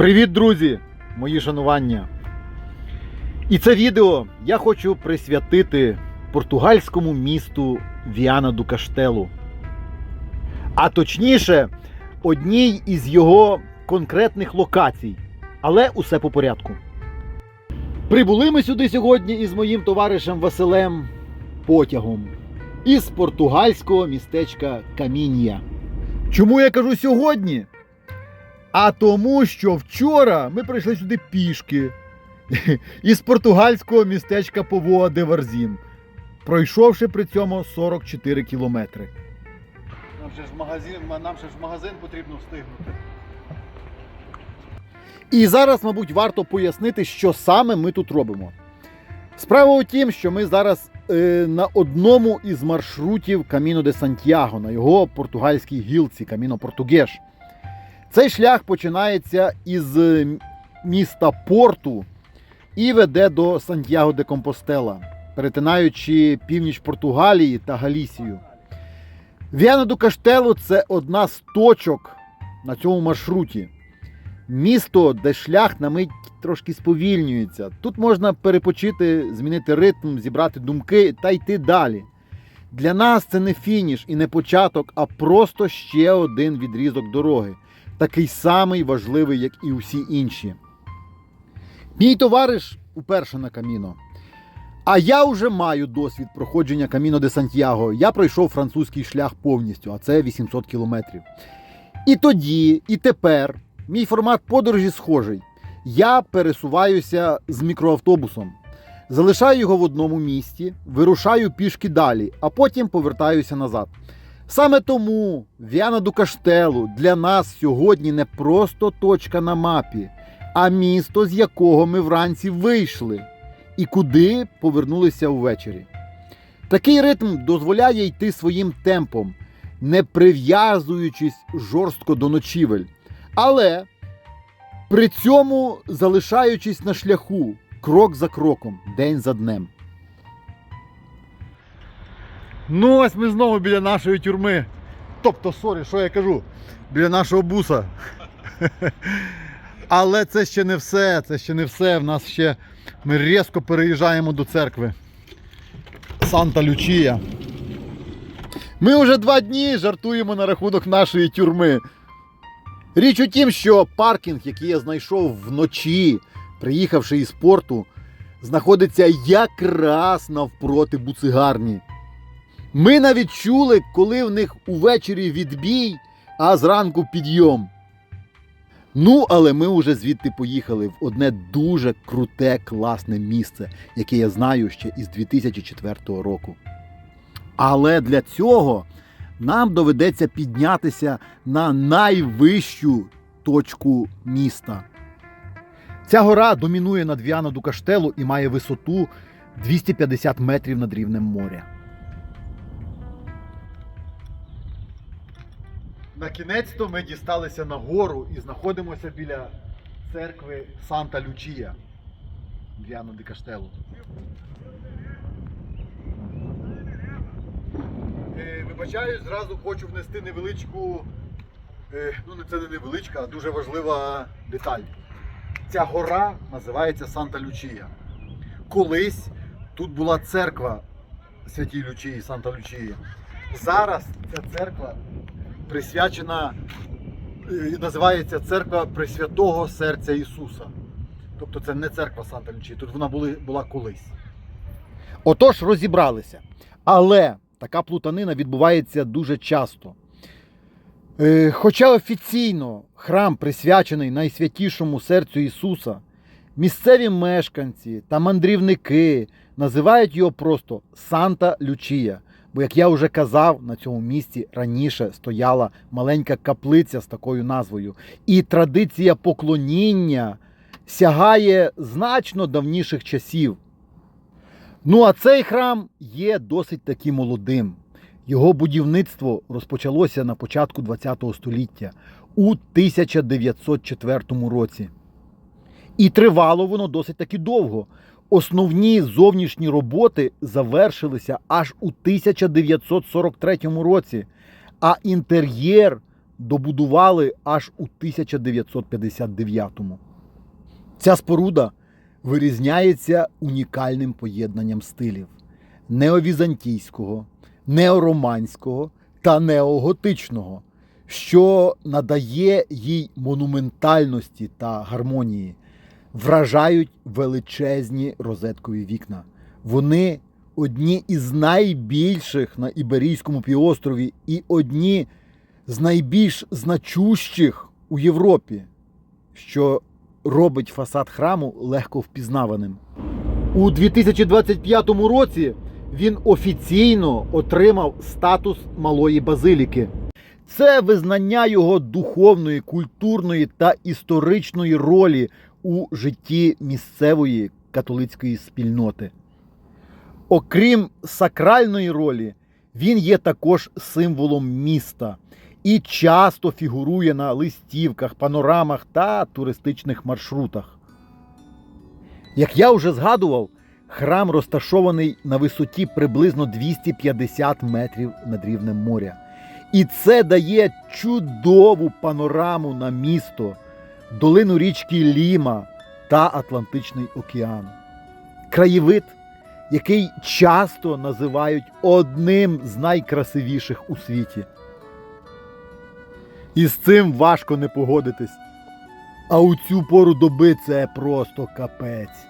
Привіт, друзі! Мої шанування. І це відео я хочу присвятити португальському місту Віана ду Каштелу. А точніше, одній із його конкретних локацій. Але усе по порядку. Прибули ми сюди сьогодні із моїм товаришем Василем потягом із португальського містечка Каміння. Чому я кажу сьогодні? А тому, що вчора ми прийшли сюди пішки із португальського містечка Повоа де Варзін, пройшовши при цьому 44 кілометри. Нам ще ж магазин, нам ще ж магазин потрібно встигнути. І зараз, мабуть, варто пояснити, що саме ми тут робимо. Справа у тім, що ми зараз е, на одному із маршрутів Каміно де Сантьяго, на його португальській гілці Каміно Португеш. Цей шлях починається із е, міста Порту і веде до Сантьяго де Компостела, перетинаючи північ Португалії та Галісію. Віана до Каштелу це одна з точок на цьому маршруті. Місто, де шлях на мить трошки сповільнюється. Тут можна перепочити, змінити ритм, зібрати думки та йти далі. Для нас це не фініш і не початок, а просто ще один відрізок дороги, такий самий важливий, як і усі інші. Мій товариш уперше на каміно. А я вже маю досвід проходження Каміно де Сантьяго. Я пройшов французький шлях повністю, а це 800 кілометрів. І тоді, і тепер мій формат подорожі схожий. Я пересуваюся з мікроавтобусом, залишаю його в одному місті, вирушаю пішки далі, а потім повертаюся назад. Саме тому Віана ду Каштелу для нас сьогодні не просто точка на мапі, а місто, з якого ми вранці вийшли і куди повернулися ввечері. Такий ритм дозволяє йти своїм темпом, не прив'язуючись жорстко до ночівель, але при цьому залишаючись на шляху крок за кроком, день за днем. Ну, ось ми знову біля нашої тюрми. Тобто, сорі, що я кажу? Біля нашого буса. Але це ще не все, це ще не все. В нас ще ми різко переїжджаємо до церкви. Санта Лючія. Ми вже два дні жартуємо на рахунок нашої тюрми. Річ у тім, що паркінг, який я знайшов вночі, приїхавши із порту, знаходиться якраз навпроти буцигарні. Ми навіть чули, коли в них увечері відбій, а зранку підйом. Ну, але ми вже звідти поїхали в одне дуже круте, класне місце, яке я знаю ще із 2004 року. Але для цього нам доведеться піднятися на найвищу точку міста. Ця гора домінує над Віано ду Каштелу і має висоту 250 метрів над рівнем моря. На кінець-то ми дісталися на гору і знаходимося біля церкви Санта Лючія Віано ди Каштелу. Е, Вибачаюсь, зразу хочу внести невеличку, е, ну це не невеличка, а дуже важлива деталь. Ця гора називається Санта Лючія. Колись тут була церква Святій Лючії, Санта Лючії. Зараз ця церква присвячена, е, називається церква Пресвятого Серця Ісуса. Тобто це не церква Санта Лючії, тут вона були, була колись. Отож, розібралися. Але така плутанина відбувається дуже часто. Е, Хоча офіційно храм присвячений найсвятішому серцю Ісуса, місцеві мешканці та мандрівники називають його просто Санта Лючія. Бо, як я вже казав, на цьому місці раніше стояла маленька каплиця з такою назвою. І традиція поклоніння сягає значно давніших часів. Ну а цей храм є досить таки молодим. Його будівництво розпочалося на початку ХХ століття у 1904 році. І тривало воно досить таки довго. Основні зовнішні роботи завершилися аж у 1943 році, а інтер'єр добудували аж у 1959-му. Ця споруда вирізняється унікальним поєднанням стилів неовізантійського, неороманського та неоготичного, що надає їй монументальності та гармонії. Вражають величезні розеткові вікна. Вони одні із найбільших на Іберійському півострові і одні з найбільш значущих у Європі, що робить фасад храму легко впізнаваним. У 2025 році він офіційно отримав статус малої базиліки. Це визнання його духовної, культурної та історичної ролі у житті місцевої католицької спільноти. Окрім сакральної ролі, він є також символом міста і часто фігурує на листівках, панорамах та туристичних маршрутах. Як я вже згадував, храм розташований на висоті приблизно 250 метрів над рівнем моря. І це дає чудову панораму на місто, долину річки Ліма та Атлантичний океан. Краєвид, який часто називають одним з найкрасивіших у світі. І з цим важко не погодитись. А у цю пору доби це просто капець.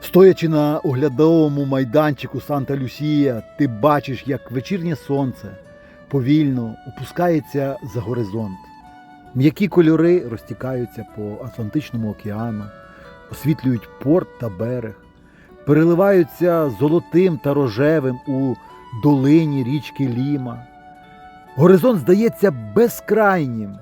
Стоячи на оглядовому майданчику Санта Люсія, ти бачиш, як вечірнє сонце повільно опускається за горизонт. М'які кольори розтікаються по Атлантичному океану, освітлюють порт та берег, переливаються золотим та рожевим у долині річки Ліма. Горизонт здається безкрайнім,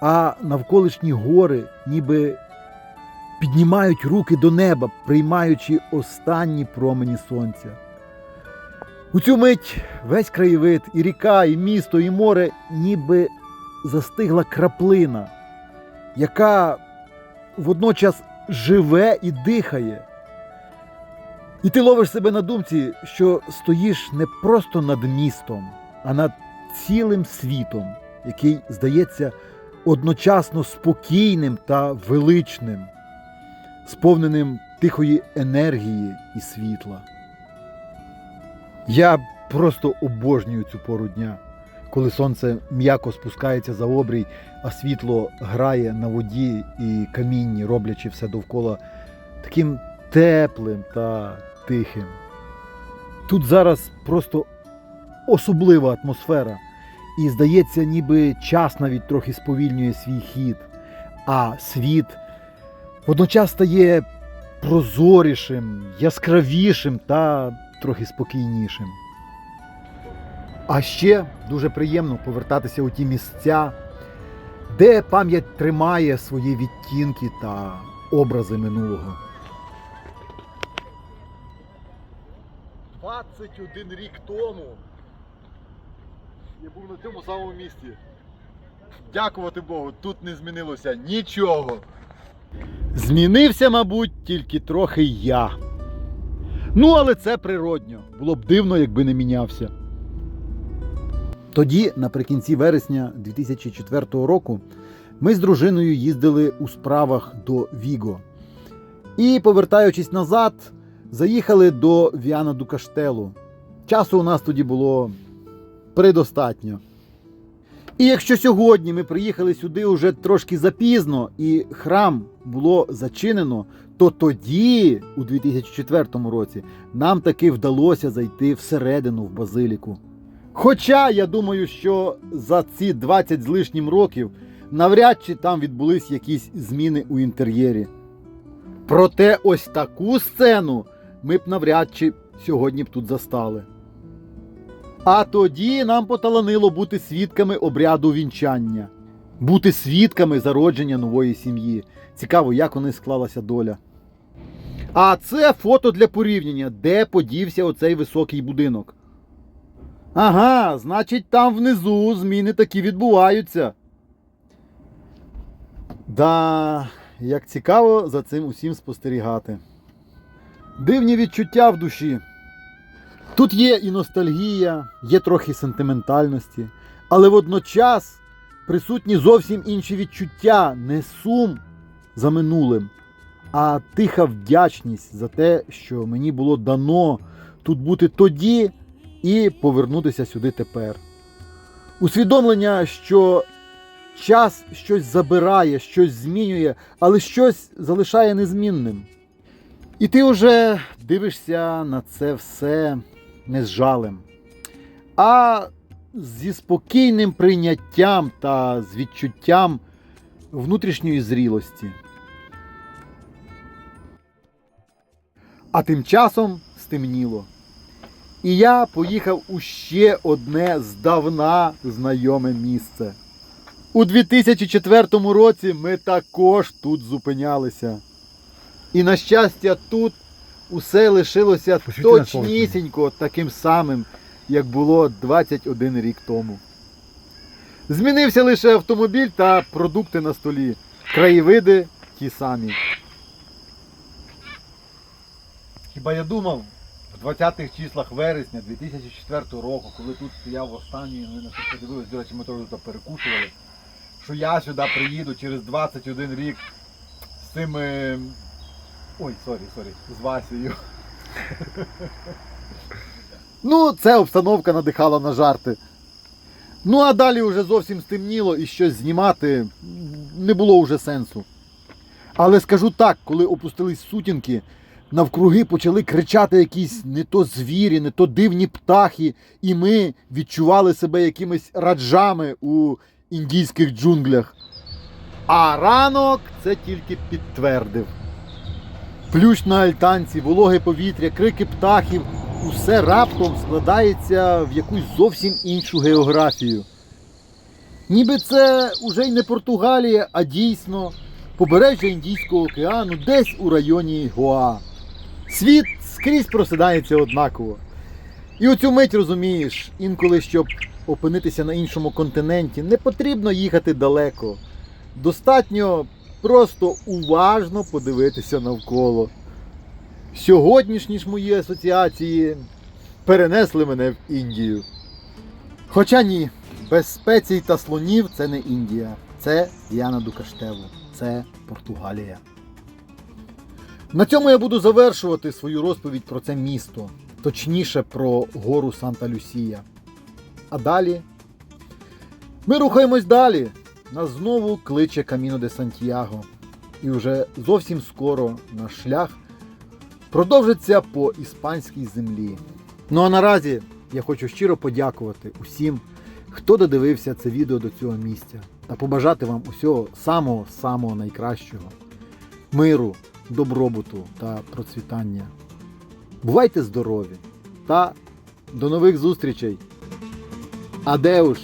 а навколишні гори ніби піднімають руки до неба, приймаючи останні промені сонця. У цю мить весь краєвид, і ріка, і місто, і море ніби застигла краплина, яка водночас живе і дихає. І ти ловиш себе на думці, що стоїш не просто над містом, а над цілим світом, який здається одночасно спокійним та величним, сповненим тихої енергії і світла. Я просто обожнюю цю пору дня, коли сонце м'яко спускається за обрій, а світло грає на воді і камінні, роблячи все довкола таким теплим та тихим. Тут зараз просто особлива атмосфера, і здається, ніби час навіть трохи сповільнює свій хід, а світ водночас стає прозорішим, яскравішим та трохи спокійнішим. А ще дуже приємно повертатися у ті місця, де пам'ять тримає свої відтінки та образи минулого. 21 рік тому Я був на цьому самому місці. Дякувати Богу, тут не змінилося нічого. Змінився, мабуть, тільки трохи я. Ну, але це природньо. Було б дивно, якби не мінявся. Тоді, наприкінці вересня 2004 року, ми з дружиною їздили у справах до Віго. І, повертаючись назад, заїхали до Віана ду Каштелу. Часу у нас тоді було предостатньо. І якщо сьогодні ми приїхали сюди уже трошки запізно і храм було зачинено, то тоді, у 2004 році, нам таки вдалося зайти всередину в базиліку. Хоча я думаю, що за ці 20 з лишнім років навряд чи там відбулись якісь зміни у інтер'єрі. Проте ось таку сцену ми б навряд чи сьогодні б тут застали. А тоді нам поталанило бути свідками обряду вінчання, бути свідками зародження нової сім'ї. Цікаво, як у них склалася доля. А це фото для порівняння, де подівся оцей високий будинок. Ага, значить, там внизу зміни такі відбуваються. Да, як цікаво за цим усім спостерігати. Дивні відчуття в душі. Тут є і ностальгія, є трохи сентиментальності, але водночас присутні зовсім інші відчуття, не сум за минулим, а тиха вдячність за те, що мені було дано тут бути тоді і повернутися сюди тепер. Усвідомлення, що час щось забирає, щось змінює, але щось залишає незмінним. І ти вже дивишся на це все не з жалем, а зі спокійним прийняттям та з відчуттям внутрішньої зрілості. А тим часом стемніло. І я поїхав у ще одне здавна знайоме місце. У 2004 році ми також тут зупинялися. І на щастя, тут усе лишилося точнісінько таким самим, як було 21 рік тому. Змінився лише автомобіль та продукти на столі. Краєвиди ті самі. Хіба я думав 20-х числах вересня 2004 року, коли тут стояв останній, ми на це подивилися, до речі, ми теж тут перекушували, що я сюди приїду через 21 рік з цими. Ой, сорі, сорі, з Васею. ну, це обстановка надихала на жарти. Ну, а далі вже зовсім стемніло і щось знімати не було вже сенсу. Але скажу так, коли опустились сутінки, навкруги почали кричати якісь не то звірі, не то дивні птахи, і ми відчували себе якимись раджами у індійських джунглях. А ранок це тільки підтвердив. Плющ на альтанці, вологе повітря, крики птахів усе раптом складається в якусь зовсім іншу географію. Ніби це уже й не Португалія, а дійсно побережжя Індійського океану десь у районі Гоа. Світ скрізь просидається однаково. І у цю мить розумієш, інколи, щоб опинитися на іншому континенті, не потрібно їхати далеко. Достатньо просто уважно подивитися навколо. Сьогоднішні ж мої асоціації перенесли мене в Індію. Хоча ні, без спецій та слонів це не Індія, це Діана Дукаштелу, це Португалія. На цьому я буду завершувати свою розповідь про це місто, точніше про гору Санта-Люсія. А далі ми рухаємось далі. Нас знову кличе Каміно де Сантьяго. І вже зовсім скоро наш шлях продовжиться по іспанській землі. Ну а наразі я хочу щиро подякувати усім, хто додивився це відео до цього місця, та побажати вам усього самого-самого найкращого, миру, добробуту та процвітання. Бувайте здорові та до нових зустрічей! Адеуш!